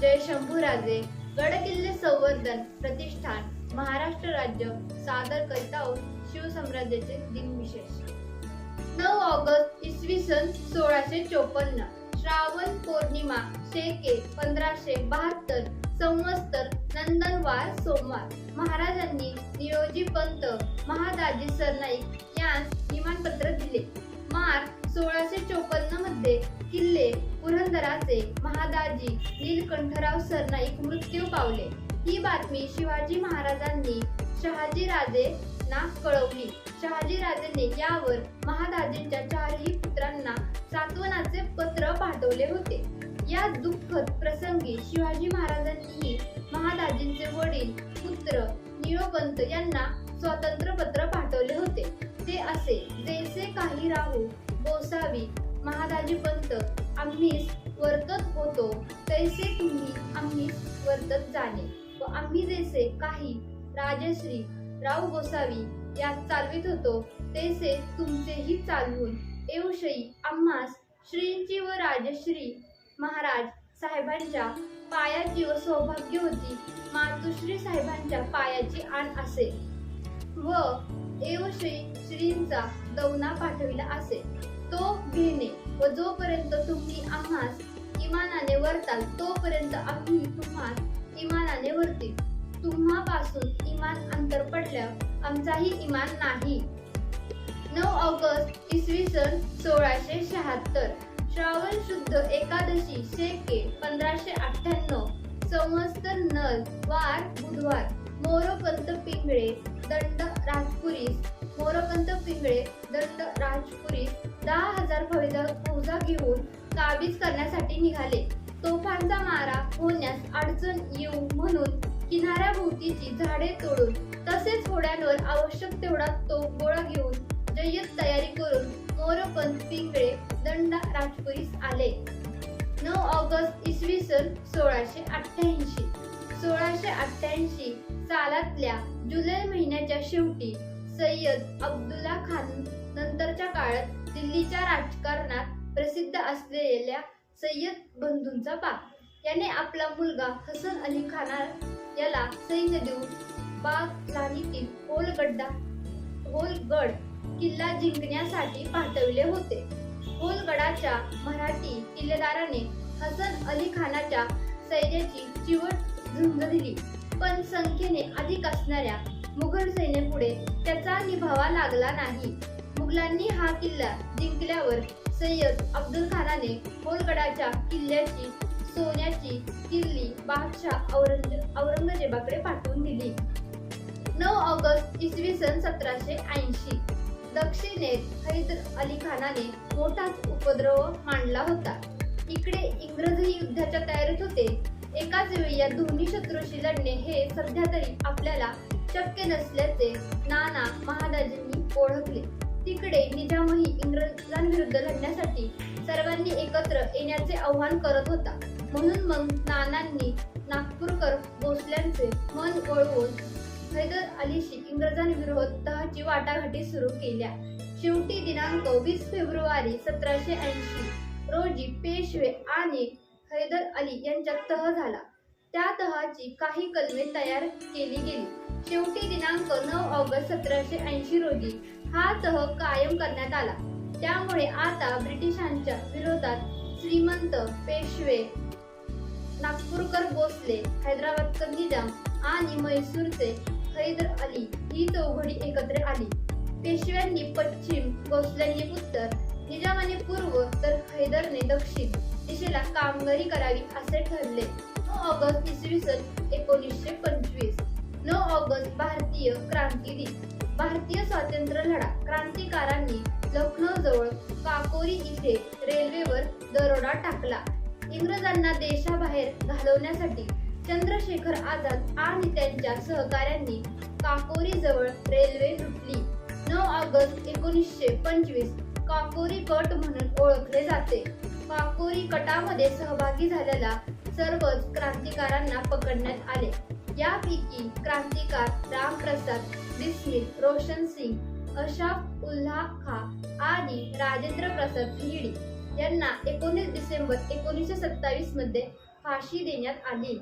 जय शंभूराजे गडकिल्ले संवर्धन प्रतिष्ठान महाराष्ट्र राज्य सादर करीत आहोत शिवसाम्राज्याचे दिनविशेष नऊ ऑगस्ट इसवी सन सोळाशे चोपन्न. श्रावण पौर्णिमा शेके पंधराशे बहात्तर. संवत्सर नंदनवार सोमवार. महाराजांनी नियोजी पंत महादाजी सरनाईक यांस विमानपत्र दिले. मार्च सोळाशे चोपन्नमध्ये किल्ले पुरंदराचे महादाजी नीलकंठराव सरनाईक मृत्यू पावले. ही बातमी शिवाजी महाराजांनी शहाजी राजे कळवली. शहाजी राजेने यावर महादाजींच्या चारही पुत्रांना सांत्वनाचे पत्र पाठवले होते. या दुःखद प्रसंगी शिवाजी महाराजांनीही महादाजींचे वडील पुत्र निळोपंत यांना स्वातंत्र्य पत्र पाठवले होते. ते असे जैसे काही राहू गोसावी महाराजी पंत आम्हीच वर्तत होतो तैसे तुम्ही आम्हीच वर्तत जाणे. व आम्ही जैसे काही राजश्री राव गोसावी या चालवित होतो तैसे तुमचेही चालवून येऊशई आम्हास श्रींची व राजश्री महाराज साहेबांच्या पायाची व सौभाग्य होती मातुश्री साहेबांच्या पायाची आण असे. व एवश्री श्रींचा दौना पाठविला असे. जोपर्यंत तुम्ही आम्हास इमानाने वरताल तोपर्यंत आम्ही तुम्हास इमानाने वरतील. तुम्हापासून इमान अंतर पडल्यावर आमचाही इमान नाही. नऊ ऑगस्ट इसवी सन सोळाशे शहात्तर श्रावण शुद्ध एकादशी शेके पंधराशे अठ्ठ्याण्णव संवत्सर नर वार बुधवार मोरोपंत पिंगळे दंड राजपुरीस मोरोपंत पिंगळे दंड राजपुरीस दहा हजार फौजा फौजा घेऊन काबीज करण्यासाठी निघाले. तोफांचा मारा होण्यास अडचण येऊ म्हणून किनाऱ्याभोवतीची झाडे तोडून तसेच होड्यांवर आवश्यक तेवढा तो गोळा घेऊन जय्यत तयारी करून मोरपंत पिंगळे दंड राजपुरीस आले. नऊ ऑगस्ट इसवी सन सोळाशे अठ्ठ्याऐंशी. सोळाशे अठ्ठ्याऐंशी सालातल्या जुलै महिन्याच्या शेवटी सय्यद अब्दुल्ला खान नंतरच्या काळात दिल्लीच्या राजकारणात प्रसिद्ध असलेल्या सय्यद बंधूंचा बाप. याने आपला मुलगा हसन अली खाना याला सैन्य देऊन बागलाणीतील होलगड्डा होलगड किल्ला जिंकण्यासाठी पाठवले होते. होलगडाच्या मराठी किल्लेदाराने हसन अली खानाच्या सैन्याची चिवट झुंज दिली. पण संख्येने अधिक असणाऱ्या मुघल सैन्यापुढे त्याचा निभावा लागला नाही. मुघलांनी हा किल्ला जिंकल्यावर सय्यद अब्दुल खानाने होलगडाच्या किल्ल्याची सोन्याची किल्ली बादशाह औरंग औरंगजेबाकडे पाठवून दिली. नऊ ऑगस्ट इसवी सन सतराशे ऐंशी. दक्षिणेत हैदर अली खानाने मोठाच उपद्रव मांडला होता. इकडे इंग्रजही युद्धाच्या तयारीत होते. एकाच वेळी या दोन्ही शत्रूशी लढणे हे सध्या तरी आपल्याला शक्य नसल्याचे नाना महादाजींनी ओळखले. तिकडे निजामही इंग्रजांविरुद्ध लढण्यासाठी सर्वांनी एकत्र येण्याचे आव्हान करत होता. म्हणून मग नानांनी नागपूरकर भोसल्यांचे मन वळवून हैदर अलीशी इंग्रजांविरोधाची वाटाघाटी सुरू केल्या. शेवटी दिनांक वीस फेब्रुवारी सतराशे ऐंशी रोजी पेशवे आणि हैदर अली यांच्यात तह झाला. त्या तहाची काही कलमे तयार केली गेली. शेवटी दिनांक नऊ ऑगस्ट सतराशे ऐंशी रोजी हा तह कायम करण्यात आला. त्यामुळे आता ब्रिटिशांच्या विरोधात श्रीमंत पेशवे नागपूरकर भोसले हैदराबादकर निजाम आणि म्हैसूरचे हैदर अली ही चौघडी एकत्र आली. पेशव्यांनी पश्चिम भोसल्यांनी उत्तर निजामाने पूर्व तर हैदरने दक्षिण दिशेला कामगिरी करावी असे ठरले. नऊ ऑगस्ट इसवी सन एकोणीसशे पंचवीस. नऊ ऑगस्ट भारतीय क्रांती दिन. भारतीय स्वातंत्र्य लढा. क्रांतिकारांनी लखनौ जवळ काकोरी इथे रेल्वेवर दरोडा टाकला. इंग्रजांना देशाबाहेर घालवण्यासाठी चंद्रशेखर आझाद आणि त्यांच्या सहकाऱ्यांनी काकोरी जवळ रेल्वे लुटली. नऊ ऑगस्ट एकोणीसशे पंचवीस काकोरी कट म्हणून ओळखले जाते. काकोरी कटामध्ये सहभागी झालेला सर्वच क्रांतिकारांना पकडण्यात आले. यापैकी क्रांतिकार रामप्रसाद बिस्मिल रोशन सिंग अशाफ उल्हा खा आणि राजेंद्र प्रसाद हिडी यांना एकोणीस डिसेंबर एकोणीसशे सत्तावीसमध्ये फाशी देण्यात आली.